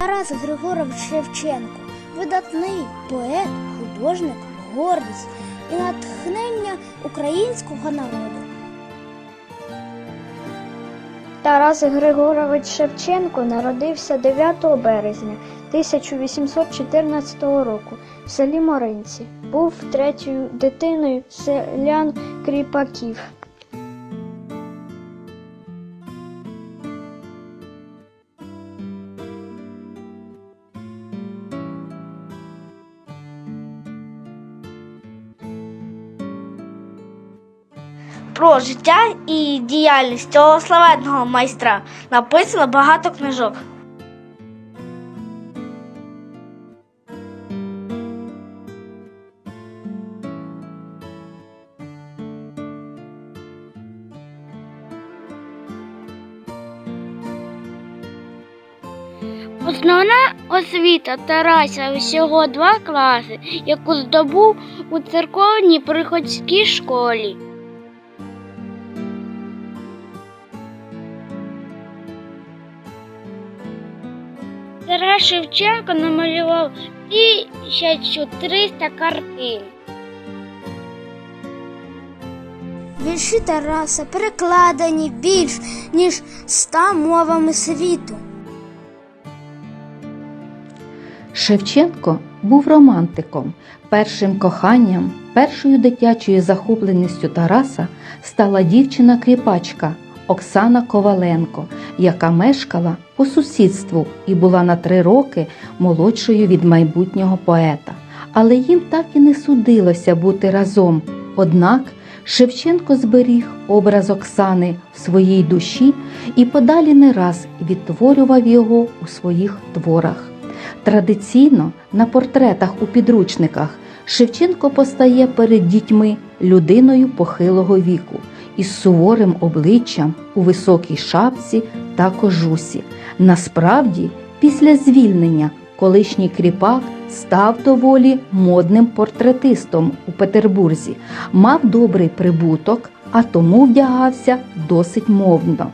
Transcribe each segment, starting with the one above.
Тарас Григорович Шевченко видатний поет, художник, гордість і натхнення українського народу. Тарас Григорович Шевченко народився 9 березня 1814 року в селі Моринці. Був третьою дитиною селян кріпаків. Про життя і діяльність цього славетного майстра написано багато книжок. Основна освіта Тарася всього два класи, яку здобув у церковній приходській школі. Тарас Шевченко намалював 1300 картин. Вірші Тараса перекладені більш ніж ста мовами світу. Шевченко був романтиком. Першим коханням, першою дитячою захопленістю Тараса стала дівчина-кріпачка Оксана Коваленко, яка мешкала по сусідству і була на три роки молодшою від майбутнього поета. Але їм так і не судилося бути разом. Однак Шевченко зберіг образ Оксани в своїй душі і подалі не раз відтворював його у своїх творах. Традиційно на портретах у підручниках Шевченко постає перед дітьми людиною похилого віку із суворим обличчям у високій шапці та кожусі. Насправді, після звільнення колишній кріпак став доволі модним портретистом у Петербурзі, мав добрий прибуток, а тому вдягався досить мовно.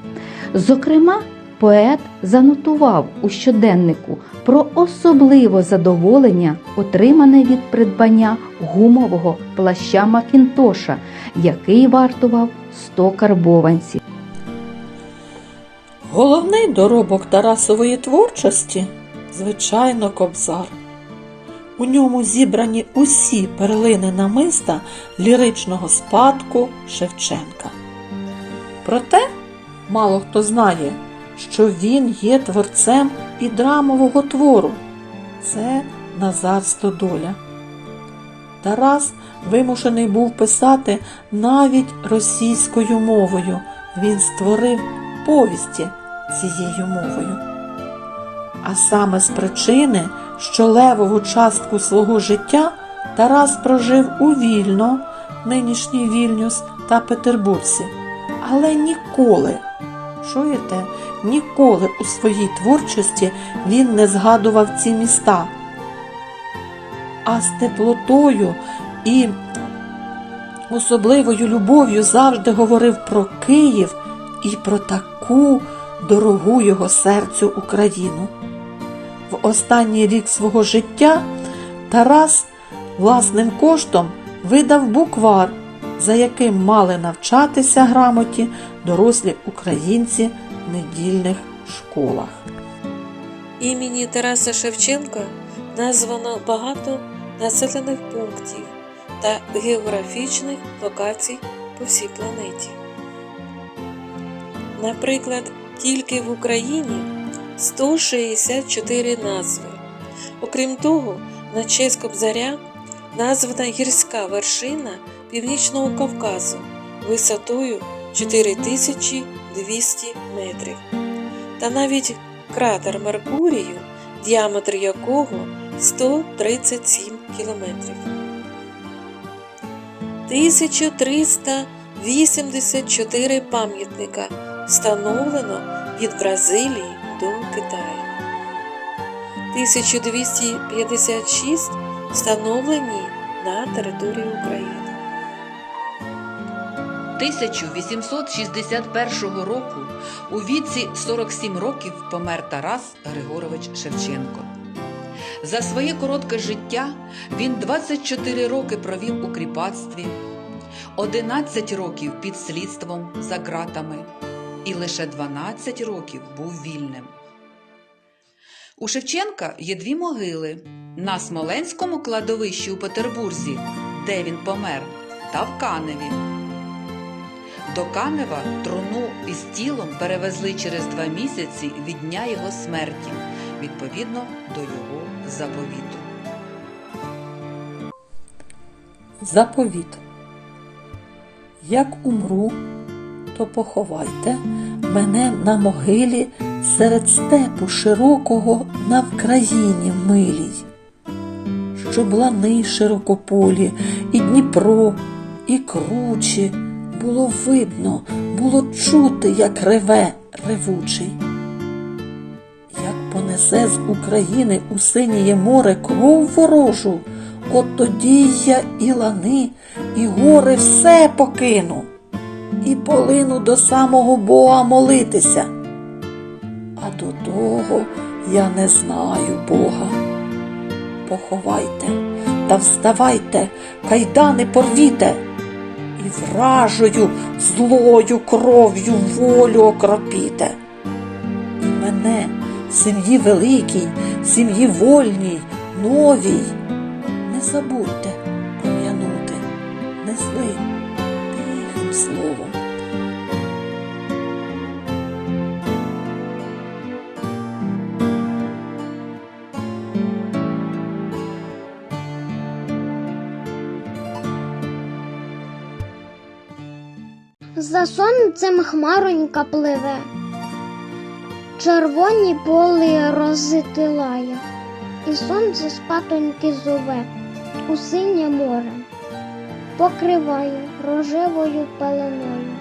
Зокрема, поет занотував у щоденнику про особливе задоволення, отримане від придбання гумового плаща Макінтоша, який вартував 100 карбованців. Головний доробок Тарасової творчості звичайно кобзар. У ньому зібрані усі перлини намиста ліричного спадку Шевченка. Проте мало хто знає, що він є творцем і драмового твору. Це Назар Стодоля. Тарас вимушений був писати навіть російською мовою. Він створив повісті цією мовою. А саме з причини, що левову частку свого життя Тарас прожив у Вільно, нинішній Вільнюс та Петербурзі, але ніколи, чуєте, ніколи у своїй творчості він не згадував ці міста. А з теплотою і особливою любов'ю завжди говорив про Київ і про таку дорогу його серцю Україну. В останній рік свого життя Тарас власним коштом видав буквар, за яким мали навчатися грамоті дорослі українці в недільних школах. Імені Тараса Шевченка названо багато населених пунктів та географічних локацій по всій планеті. Наприклад, тільки в Україні 164 назви. Окрім того, на честь Кобзаря названа гірська вершина Північного Кавказу висотою 4200 метрів. Та навіть кратер Меркурію, діаметр якого 137 кілометрів. 1384 пам'ятника встановлено від Бразилії до Китаю. 1256 встановлені на території України. 1861 року у віці 47 років помер Тарас Григорович Шевченко. За своє коротке життя він 24 роки провів у кріпацтві, 11 років під слідством за ґратами і лише 12 років був вільним. У Шевченка є дві могили на Смоленському кладовищі у Петербурзі, де він помер, та в Каневі. До Канева труну із тілом перевезли через два місяці від дня його смерті, відповідно до його заповіту. Заповіт. Як умру, то поховайте мене на могилі серед степу широкого на Вкраїні милій, щоб лани широкополі, і Дніпро, і кручі було видно, було чути, як реве ревучий. Як понесе з України у синіє море кров ворожу, от тоді я і лани, і гори все покину, і полину до самого Бога молитися. А до того я не знаю Бога. Поховайте та вставайте, кайдани порвіте, і вражою злою кров'ю волю окропіте. І мене, сім'ї великій, сім'ї вольній, новій, не забудьте пом'янути, не злим, тихим словом. За сонцем хмаронька пливе, червоні поли розитилає, і сонце спатоньки зове у синє море, покриває рожевою пеленою,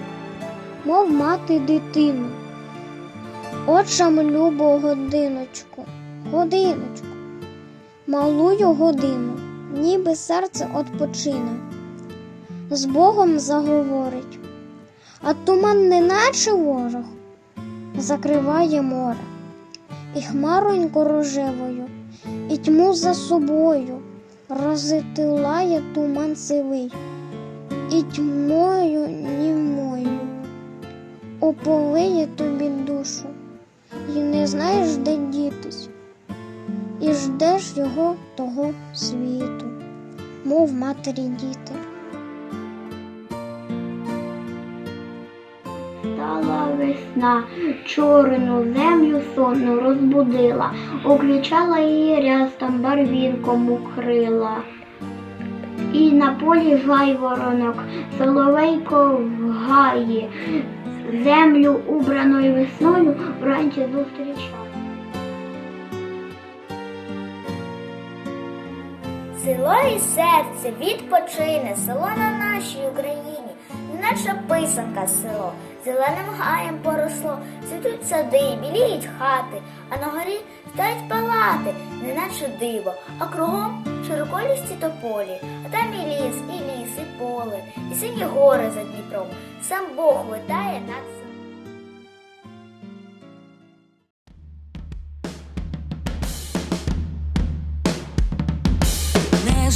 мов мати дитину. Очам любо годиночку, годиночку, малую годину, ніби серце odpoczyне, з Богом заговорить. А туман неначе ворог. Закриває море, і хмаронько рожевою, і тьму за собою розитилає туман сивий, і тьмою німою оповиє тобі душу, і не знаєш, де дітись, і ждеш його того світу, мов матері діти. Весна, чорну землю сонну розбудила, уквічала її рястом барвінком укрила. І на полі жайворонок, соловейко в гаї, землю убраною весною вранці зустрічає. Село і серце відпочине, село на нашій Україні, неначе писанка село, зеленим гаєм поросло, цвітуть сади, біліють хати, а на горі стоять палати, неначе диво, а кругом широколісті тополі, а там і ліс, і ліс, і поле, і сині гори за Дніпром. Сам Бог витає над селом. Не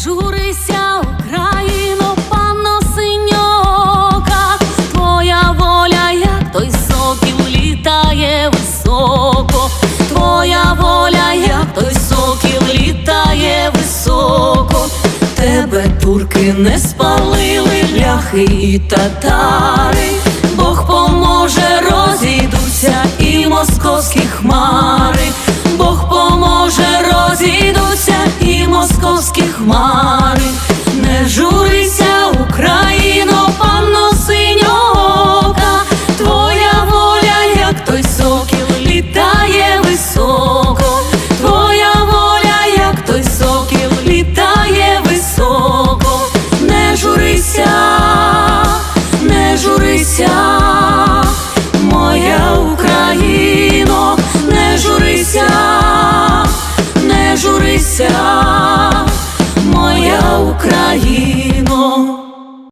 турки не спалили, ляхи і татари, Бог поможе, розійдуться і московські хмари, Бог поможе, розійдуться і московські хмари,